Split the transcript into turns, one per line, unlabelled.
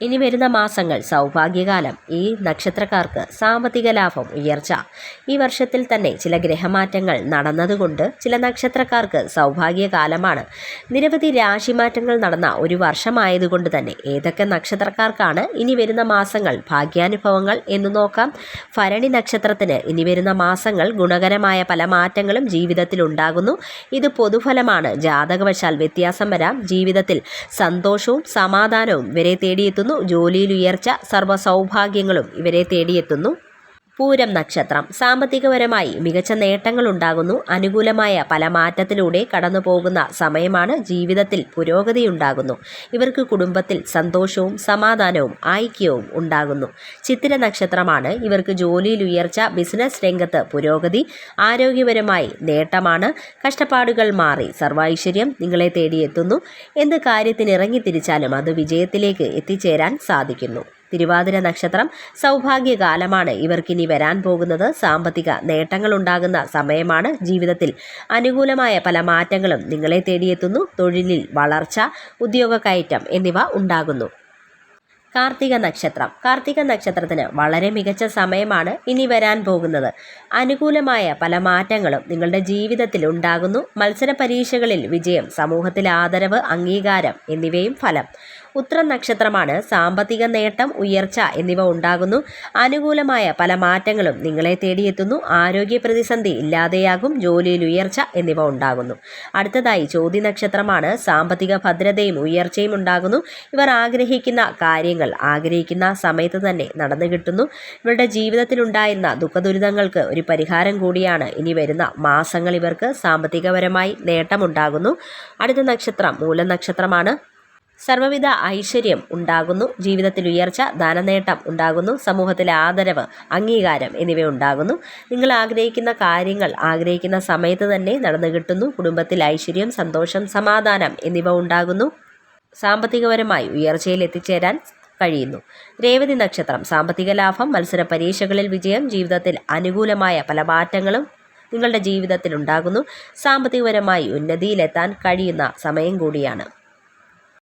ഇനി വരുന്ന മാസങ്ങൾ സൗഭാഗ്യകാലം. ഈ നക്ഷത്രക്കാർക്ക് സാമ്പത്തിക ലാഭം ഉയർച്ച. ഈ വർഷത്തിൽ തന്നെ ചില ഗ്രഹമാറ്റങ്ങൾ നടന്നതുകൊണ്ട് ചില നക്ഷത്രക്കാർക്ക് സൗഭാഗ്യകാലമാണ്. നിരവധി രാശിമാറ്റങ്ങൾ നടന്ന ഒരു വർഷമായതുകൊണ്ട് തന്നെ ഏതൊക്കെ നക്ഷത്രക്കാർക്കാണ് ഇനി വരുന്ന മാസങ്ങൾ ഭാഗ്യാനുഭവങ്ങൾ എന്ന് നോക്കാം. ഭരണി നക്ഷത്രത്തിന് ഇനി വരുന്ന മാസങ്ങൾ ഗുണകരമായ പല മാറ്റങ്ങളും ജീവിതത്തിൽ ഉണ്ടാകുന്നു. ഇത് പൊതുഫലമാണ്. ജാതകവശാൽ വ്യത്യാസം വരാം. ജീവിതത്തിൽ സന്തോഷവും സമാധാനവും വരെ തേടിയെത്തുന്നു. ജോലിയിൽ ഉയർച്ച സർവ സൗഭാഗ്യങ്ങളും ഇവരെ തേടിയെത്തുന്നു. പൂരം നക്ഷത്രം. സാമ്പത്തികപരമായി മികച്ച നേട്ടങ്ങൾ ഉണ്ടാകുന്നു അനുകൂലമായ പല മാറ്റത്തിലൂടെ കടന്നു പോകുന്ന സമയമാണ് ജീവിതത്തിൽ പുരോഗതി ഉണ്ടാകുന്നു ഇവർക്ക് കുടുംബത്തിൽ സന്തോഷവും സമാധാനവും ഐക്യവും ഉണ്ടാകുന്നു. ചിത്തിര നക്ഷത്രമാണ് ഇവർക്ക് ജോലിയിൽ ഉയർച്ച ബിസിനസ് രംഗത്ത് പുരോഗതി ആരോഗ്യപരമായി നേട്ടമാണ്. കഷ്ടപ്പാടുകൾ മാറി സർവൈശ്വര്യം നിങ്ങളെ തേടിയെത്തുന്നു. എന്ത് കാര്യത്തിന് ഇറങ്ങിത്തിരിച്ചാലും അത് വിജയത്തിലേക്ക് എത്തിച്ചേരാൻ സാധിക്കുന്നു. തിരുവാതിര നക്ഷത്രം സൗഭാഗ്യകാലമാണ്. ഇവർക്കിനി വരാൻ പോകുന്നത് സാമ്പത്തിക നേട്ടങ്ങൾ ഉണ്ടാകുന്ന സമയമാണ് ജീവിതത്തിൽ. അനുകൂലമായ പല മാറ്റങ്ങളും നിങ്ങളെ തേടിയെത്തുന്നു. തൊഴിലിൽ വളർച്ച ഉദ്യോഗ കയറ്റം എന്നിവ ഉണ്ടാകുന്നു. കാർത്തിക നക്ഷത്രം. കാർത്തിക നക്ഷത്രത്തിന് വളരെ മികച്ച സമയമാണ് ഇനി വരാൻ പോകുന്നത്. അനുകൂലമായ പല മാറ്റങ്ങളും നിങ്ങളുടെ ജീവിതത്തിൽ ഉണ്ടാകുന്നു. മത്സര പരീക്ഷകളിൽ വിജയം സമൂഹത്തിലെ ആദരവ് അംഗീകാരം എന്നിവയും ഫലം. ഉത്രം നക്ഷത്രമാണ് സാമ്പത്തിക നേട്ടം ഉയർച്ച എന്നിവ ഉണ്ടാകുന്നു. അനുകൂലമായ പല മാറ്റങ്ങളും നിങ്ങളെ തേടിയെത്തുന്നു. ആരോഗ്യ പ്രതിസന്ധി ഇല്ലാതെയാകും. ജോലിയിൽ ഉയർച്ച എന്നിവ ഉണ്ടാകുന്നു. അടുത്തതായി ചോദ്യ നക്ഷത്രമാണ് സാമ്പത്തിക ഭദ്രതയും ഉയർച്ചയും ഉണ്ടാകുന്നു. ഇവർ ആഗ്രഹിക്കുന്ന കാര്യങ്ങൾ ആഗ്രഹിക്കുന്ന സമയത്ത് തന്നെ നടന്നു കിട്ടുന്നു. ഇവരുടെ ജീവിതത്തിലുണ്ടായിരുന്ന ദുഃഖദുരിതങ്ങൾക്ക് ഒരു പരിഹാരം കൂടിയാണ് ഇനി വരുന്ന മാസങ്ങൾ. ഇവർക്ക് സാമ്പത്തികപരമായി നേട്ടമുണ്ടാകുന്നു. അടുത്ത നക്ഷത്രം മൂലനക്ഷത്രമാണ്. സർവവിധ ഐശ്വര്യം ഉണ്ടാകുന്നു. ജീവിതത്തിൽ ഉയർച്ച ധനനേട്ടം ഉണ്ടാകുന്നു. സമൂഹത്തിലെ ആദരവ് അംഗീകാരം എന്നിവ ഉണ്ടാകുന്നു. നിങ്ങൾ ആഗ്രഹിക്കുന്ന കാര്യങ്ങൾ ആഗ്രഹിക്കുന്ന സമയത്ത് തന്നെ നടന്നു കിട്ടുന്നു. കുടുംബത്തിൽ ഐശ്വര്യം സന്തോഷം സമാധാനം എന്നിവ ഉണ്ടാകുന്നു. സാമ്പത്തികപരമായി ഉയർച്ചയിൽ എത്തിച്ചേരാൻ കഴിയുന്നു. രേവതി നക്ഷത്രം സാമ്പത്തിക ലാഭം മത്സര പരീക്ഷകളിൽ വിജയം ജീവിതത്തിൽ അനുകൂലമായ പല മാറ്റങ്ങളും നിങ്ങളുടെ ജീവിതത്തിൽ ഉണ്ടാകുന്നു. സാമ്പത്തികപരമായി ഉന്നതിയിലെത്താൻ കഴിയുന്ന സമയം കൂടിയാണ്.